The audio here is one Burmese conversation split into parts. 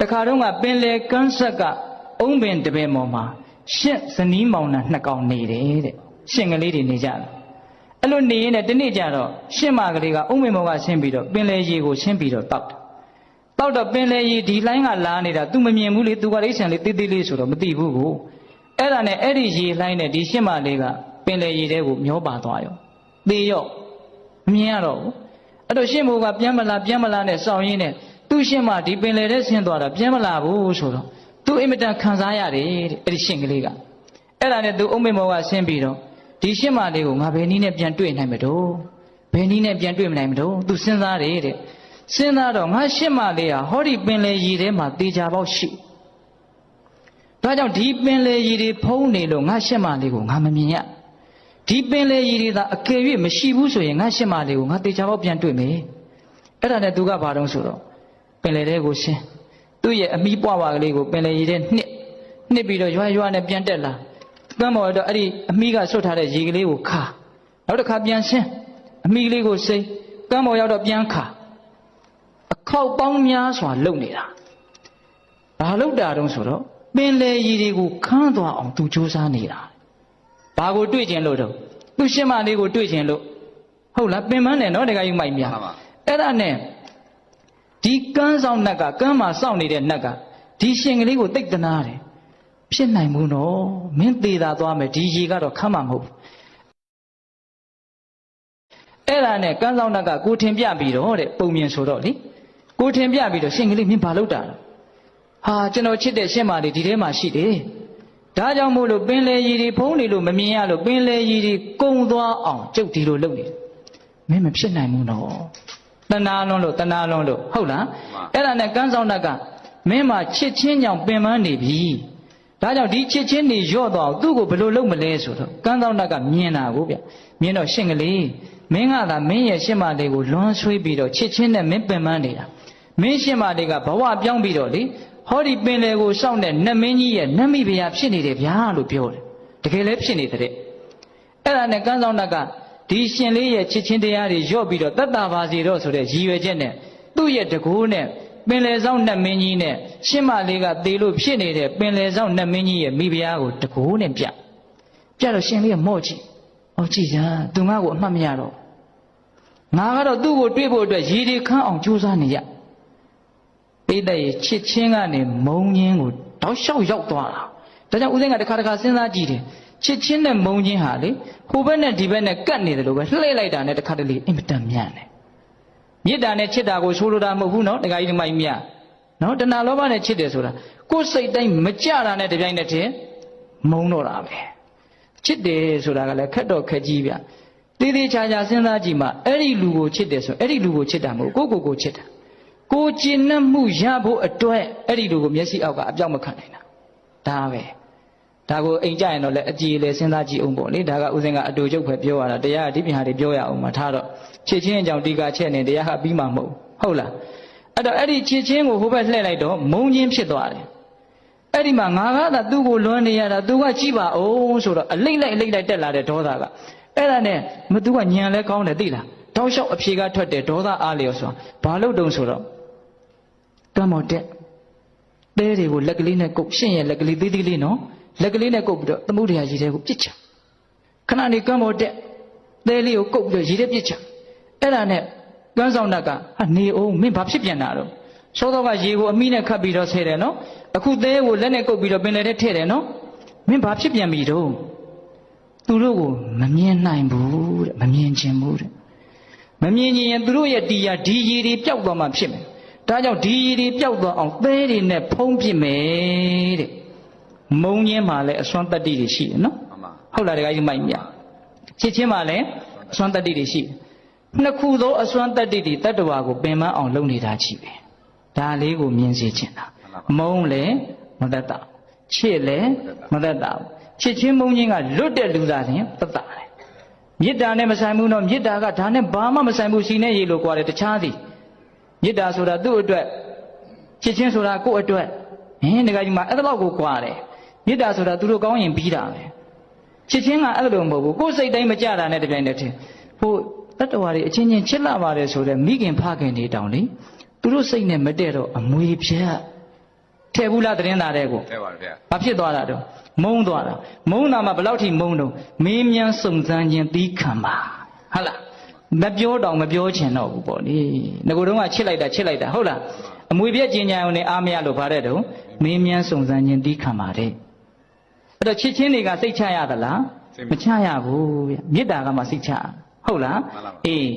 တခါတော့ကပင်လေကန်းဆက်ကအုံးပင်တပင်ပေါ်မှာရှင့်ဇနီးမောင်နှံနှစ်ကောင်နေတယ်တဲ့ရှင့်ကလေးတွေနေကြတယ်အဲ့လိုနေရင်လည်းဒီနေ့ကျတော့ရှင့်မကလေးကအုံးပင်ပေါ်ကဆင်းပြီးတော့ပင်လေရေကိုဆင်းပြီးတော့တောက်တယ်တောက်တော့ပင်လေရေဒီလိုင်းကလာနေတာ तू မမြင်ဘူးလေ तू ကလိမ့်ဆန်လေးတေးသေးလေးဆိုတော့မသိဘူးကိုအဲ့ဒါနဲ့အဲ့ဒီရေလိုင်းနဲ့ဒီရှင့်မလေးကပင်လေရေထဲကိုမျောပါသွားရောသေရောမမြင်ရတော့ဘူးအဲ့တော့ရှင့်မိုးကပြန်မလာပြန်မလာနဲ့စောင့်ရင်းနဲ့ သူ့ရှင့်မဒီပင်လေထဲဆင်းသွားတာပြန်မလာဘူးဆိုတော့သူအင်မတန်ခံစားရတယ်တဲ့အဲ့ဒီရှင်ကလေးကအဲ့ဒါနဲ့သူအုံးမေမောကဆင်းပြီးတော့ဒီရှင်မလေးကိုငါဘယ်နည်းနဲ့ပြန်တွေ့နိုင်မလို့ဘယ်နည်းနဲ့ပြန်တွေ့မနိုင်မလို့သူစဉ်းစားတယ်တဲ့စဉ်းစားတော့ငါရှင်မလေးဟာဟောဒီပင်လေရည်ထဲမှာတေချာပေါက်ရှိဒါကြောင့်ဒီပင်လေရည်တွေဖုံးနေလို့ငါရှင်မလေးကိုငါမမြင်ရဒီပင်လေရည်တွေသာအကယ်၍မရှိဘူးဆိုရင်ငါရှင်မလေးကိုငါတေချာပေါက်ပြန်တွေ့မယ်အဲ့ဒါနဲ့သူကဘာတုံးဆိုတော့ပ င်လေထဲကိုရှင်းသူ့ရဲ့အမိပွားပါကလေးကိုပင်လေရည်တဲ့နှစ်နှစ်ပြီးတော့ရွာရွာနဲ့ပြန်တက်လာကမ်းပေါ်တော့အဲ့ဒီအမိကဆွတ်ထားတဲ့ရေကလေးကိုခါနောက်တစ်ခါပြန်ရှင်းအမိကလေးကိုစိမ့်ကမ်းပေါ်ရောက်တော့ပြန်ခါအခောက်ပေါင်းများစွာလုံနေတာဘာလုံတာတုံးဆိုတော့ပင်လေရည်တွေကိုခန်းသွားအောင်သူစူးစမ်းနေတာဘာကိုတွေ့ကျင်လို့တော့သူရှင်းမလေးကိုတွေ့ကျင်လို့ဟုတ်လားပင်မနဲ့နော်တခါယူမိုက်များအဲ့ဒါနဲ့ ဒီကန်းဆောင်နတ်ကကန်းမှာစောင့်နေတဲ့နတ်ကဒီရှင်ကလေးကိုတိတ်တနာတယ်ဖြစ်နိုင်ဘူးနော်မင်းသေးတာသွားမယ်ဒီရေကတော့ခမ်းမှာမဟုတ်ဘူးအဲ့ဒါနဲ့ကန်းဆောင်နတ်ကကိုထင်ပြပြီးတော့တဲ့ပုံမြင်ဆိုတော့လေကိုထင်ပြပြီးတော့ရှင်ကလေးမင်းဘာလုပ်တာလဲဟာကျွန်တော်ချစ်တဲ့ရှင်မလေးဒီထဲမှာရှိတယ်ဒါကြောင့်မို့လို့ပင်လေရည်တွေဖုံးနေလို့မမြင်ရလို့ပင်လေရည်တွေကုံသွားအောင်ကျုပ်ဒီလိုလုပ်နေတယ်မင်းမဖြစ်နိုင်ဘူးနော် တဏှာလွန်းလို့တဏှာလွန်းလို့ဟုတ်လားအဲ့ဒါနဲ့ကန်းဆောင်တတ်ကမင်းမှာချစ်ချင်းကြောင့်ပင်ပန်းနေပြီဒါကြောင့်ဒီချစ်ချင်းနေရော့တော့သူ့ကိုဘယ်လိုလုပ်မလဲဆိုတော့ကန်းဆောင်တတ်ကမြင်တာကိုဗျမြင်တော့ရှင့်ကလေးမင်းကသာမင်းရဲ့ရှင့်မလေးကိုလွန်ဆွေးပြီးတော့ချစ်ချင်းနဲ့မင်းပင်ပန်းနေတာမင်းရှင့်မလေးကဘဝပြောင်းပြီးတော့လေဟောဒီပင်လေကိုစောင့်တဲ့နတ်မင်းကြီးရဲ့နတ်မိဖုရားဖြစ်နေတယ်ဗျာလို့ပြောတယ်တကယ်လည်းဖြစ်နေတဲ့အဲ့ဒါနဲ့ကန်းဆောင်တတ်က ဒီရှင်လေးရဲ့ချစ်ချင်းတရားတွေရော့ပြီးတော့တတ်တာပါစီတော့ဆိုတဲ့ရည်ရွယ်ချက်နဲ့သူ့ရဲ့တကူနဲ့ပင်လယ်ဆောင်နတ်မင်းကြီးနဲ့ရှင်းမလေးကသေလို့ဖြစ်နေတဲ့ပင်လယ်ဆောင်နတ်မင်းကြီးရဲ့မိဖုရားကိုတကူနဲ့ပြပြတော့ရှင်လေးကမော့ကြည့်။အော်ကြည့်စမ်းသူငါ့ကိုအမှတ်မရတော့ငါကတော့သူ့ကိုတွေ့ဖို့အတွက်ရည်တွေခန်းအောင်ကြိုးစားနေရပိဋကရဲ့ချစ်ချင်းကနေမုံညင်းကိုတောက်လျှောက်ရောက်သွားတာဒါကြောင့်ဦးစင်းကတစ်ခါတစ်ခါစဉ်းစားကြည့်တယ် ချစ်ချင်းနဲ့မုံချင်းဟာလေဟိုဘက်နဲ့ဒီဘက်နဲ့ကတ်နေတယ်လို့ပဲလှည့်လိုက်တာနဲ့တစ်ခါတလေအင်မတန်မြန်တယ်မေတ္တာနဲ့ချစ်တာကိုဆိုလိုတာမဟုတ်ဘူးနော်တခါကြီးဒီမိုင်းမြနော်တဏှာလောဘနဲ့ချစ်တယ်ဆိုတာကိုယ်စိတ်တိုင်းမကြတာနဲ့တပြိုင်နက်တည်းမုံတော့တာပဲချစ်တယ်ဆိုတာကလည်းခက်တော့ခက်ကြီးဗျသေးသေးချာချာစဉ်းစားကြည့်မှအဲ့ဒီလူကိုချစ်တယ်ဆိုအဲ့ဒီလူကိုချစ်တာမဟုတ်ကိုယ့်ကိုယ်ကိုချစ်တာကိုကျင်နှံ့မှုရဖို့အတွက်အဲ့ဒီလူကိုမျက်စိအောက်ကအပြောက်မခံနိုင်တာဒါပဲ ဒါကိုအိမ်ကြရင်တော့လည်းအကြည်လေစဉ်းစားကြည့်အောင်ပေါ့လေဒါကဥစဉ်ကအတူချုပ်ပဲပြောရတာတရားကဒီပြင်ဟာတွေပြောရအောင်မှာထားတော့ချစ်ချင်းအကြောင်းဒီကချက်နေတရားဟာပြီးမှာမဟုတ်ဟုတ်လားအဲ့တော့အဲ့ဒီချစ်ချင်းကိုဟိုဘက်လှည့်လိုက်တော့မုံချင်းဖြစ်သွားတယ်အဲ့ဒီမှာငါကသာသူ့ကိုလွမ်းနေရတာသူကကြည့်ပါအောင်ဆိုတော့အလိမ့်လိုက်အလိမ့်လိုက်တက်လာတဲ့ဒေါသကအဲ့ဒါနဲ့မသူကညံလဲကောင်းတယ်သိလားတောက်လျှောက်အဖြေကထွက်တယ်ဒေါသအားလျော်ဆိုတာဘာလို့တုံဆိုတော့ကံမော်တက်တဲတွေကိုလက်ကလေးနဲ့ကုတ်ရှင့်ရဲ့လက်ကလေးသေးသေးလေးနော် လက်ကလေးနဲ့ကုတ်ပြီးတော့သမုဒ္ဒရာရေထဲကိုပြစ်ချခဏနေကံမော်တက်တဲလေးကိုကုတ်ပြီးတော့ရေထဲပြစ်ချအဲ့ဒါနဲ့ကန်းဆောင်တတ်ကဟာနေအောင်မင်းဘာဖြစ်ပြန်တာတော့စောတော့ကရေကိုအမိနဲ့ခတ်ပြီးတော့ဆဲတယ်နော်အခုသဲကိုလက်နဲ့ကုတ်ပြီးတော့ပင်လယ်ထဲထည့်တယ်နော်မင်းဘာဖြစ်ပြန်ပြီတော့သူတို့ကိုမမြင်နိုင်ဘူးတဲ့မမြင်ခြင်းဘူးတဲ့မမြင်ခြင်းရင်သူတို့ရဲ့တရားဒီရည်တွေပျောက်သွားမှဖြစ်မယ်ဒါကြောင့်ဒီရည်တွေပျောက်သွားအောင်သဲတွေနဲ့ဖုံးပြစ်မယ်တဲ့ မုံညင်းမှာလည်းအစွမ်းတတ္တိတွေရှိတယ်နော်မှန်ပါဟုတ်လားတခါကြီးမိုက်မြချစ်ချင်းမှာလည်းအစွမ်းတတ္တိတွေရှိတယ်နှစ်ခုသောအစွမ်းတတ္တိတွေတတ္တဝါကိုပင်ပန်းအောင်လုပ်နေတာကြည့်ပဲဒါလေးကိုမြင်စေချင်တာမုံလည်းမတတ်တာချစ်လည်းမတတ်တာချစ်ချင်းမုံချင်းကလွတ်တဲ့လူသားရင်တတ်တာတယ်မေတ္တာနဲ့မဆိုင်ဘူးနော်မေတ္တာကဒါနဲ့ဘာမှမဆိုင်ဘူးစီနဲ့ရေလို့ကြွားတယ်တခြားသည်မေတ္တာဆိုတာသူ့အတွက်ချစ်ချင်းဆိုတာကိုယ့်အတွက်ဟင်းဒီကကြီးမှာအဲ့ဒါတော့ကိုကြွားတယ် မေတ္တာဆိုတာသူတို့ကောင်းရင်ပြီးတာပဲချစ်ချင်းကအဲ့လိုမဟုတ်ဘူးကိုယ်စိတ်တိုင်းမကြတာနဲ့တပြိုင်တည်းထင်ဟိုတတ္တဝါတွေအချင်းချင်းချစ်လာပါတယ်ဆိုတော့မိခင်ဖခင်တွေတောင်လေသူတို့စိတ်နဲ့မတည့်တော့အမွေဖြတ်ထည့်ဘူးလားသတင်းသားတဲ့ကိုတဲ့ပါဗျာဘာဖြစ်သွားတာတော့မုန်းသွားတာမုန်းတာမှဘယ်လောက်ထိမုန်းတော့မေးမြန်းစုံစမ်းခြင်းသီးခံပါဟုတ်လားမပြောတော့မပြောချင်တော့ဘူးပေါ့လေငကိုတုန်းကချစ်လိုက်တာချစ်လိုက်တာဟုတ်လားအမွေပြက်ကျင်ညာုံနဲ့အားမရလို့ဗါတဲ့တုံးမေးမြန်းစုံစမ်းခြင်းသီးခံပါတယ် အဲ့တော့ချစ်ချင်းတွေကစိတ်ချရသလားမချရဘူးဗျမေတ္တာကမှစိတ်ချရဟုတ်လားအေး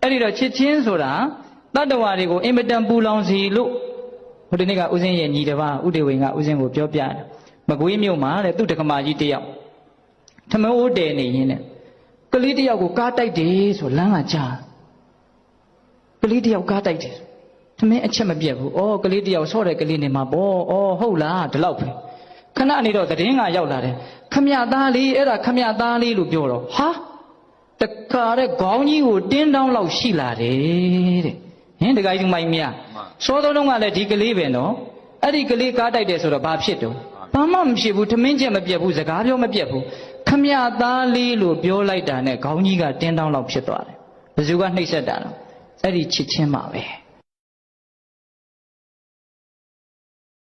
အဲ့ဒီတော့ချစ်ချင်းဆိုတာတတ္တဝါတွေကိုအင်မတန်ပူလောင်စီလို့ဟိုဒီနေ့ကဦးစင်းရဲ့ညီတစ်ပါးဥဒေဝင်ကဦးစင်းကိုပြောပြတယ်မကွေးမြို့မှာတဲ့သူ့တက္ကမကြီးတစ်ယောက်ထမအိုးတယ်နေရင်းနဲ့ကလေးတစ်ယောက်ကိုကားတိုက်တယ်ဆိုလမ်းကကြားကလေးတစ်ယောက်ကားတိုက်တယ်ထမင်းအချက်မပြတ်ဘူးဩကလေးတစ်ယောက်ဆော့တဲ့ကလေးနေမှာပေါ့ဩဟုတ်လားဒီလောက်ပဲ ခဏနေတော့သတင်းကရောက်လာတယ်ခမရသားလေးအဲ့ဒါခမရသားလေးလို့ပြောတော့ဟာတခါတဲ့ခေါင်းကြီးကိုတင်းတောင်းလောက်ရှိလာတယ်တဲ့ဟင်တခါကြီးမိုင်းမြစောသောတုန်းကလည်းဒီကလေးပဲနော်အဲ့ဒီကလေးကားတိုက်တယ်ဆိုတော့ဘာဖြစ်တော့ဘာမှမဖြစ်ဘူးထမင်းချက်မပြတ်ဘူးစကားပြောမပြတ်ဘူးခမရသားလေးလို့ပြောလိုက်တာနဲ့ခေါင်းကြီးကတင်းတောင်းလောက်ဖြစ်သွားတယ်ဘယ်သူကနှိပ်စက်တာလဲအဲ့ဒီချစ်ချင်းပါပဲ